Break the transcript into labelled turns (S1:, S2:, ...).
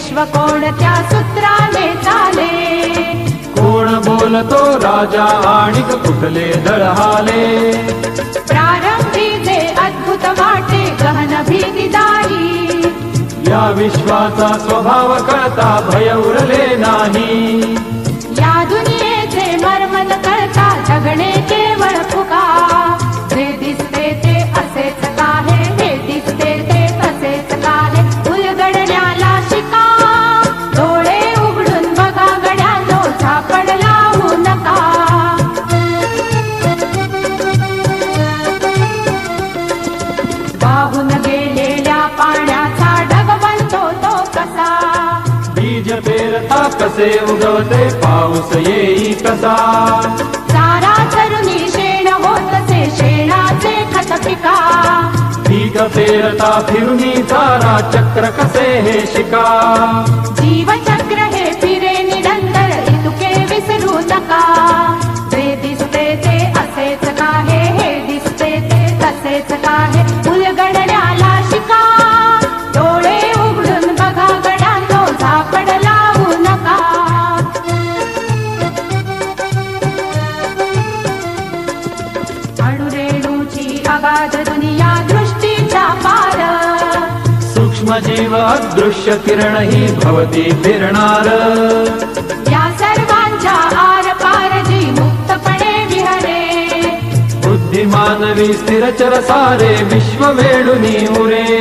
S1: कोणत्या सूत्राने चाले.
S2: कोण बोलतो राजा आणि कुठले दळहाले?
S1: प्रारंभी जे अद्भुत वाटे गहन भीतीदायी
S2: या विश्वाचा स्वभाव कळता भय उरले नाही.
S1: या दुनियेचे कसे
S2: उगवते पाऊस येई कसा?
S1: चारा चरुणी शेण होतसे शेणाचे खत पिका.
S2: पीक पेरता फिरुनी चारा चक्र कसे हे शिका?
S1: अणुरेणूची अगाध दुनिया दृष्टीचा पार
S2: सूक्ष्म जीव दृश्य किरण ही भवती फिरणार
S1: या सर्वांच्या आर पार जी मुक्तपणे विहरे।
S2: बुद्धिमानवी स्थिरचर सारे विश्व वेडुनी उरे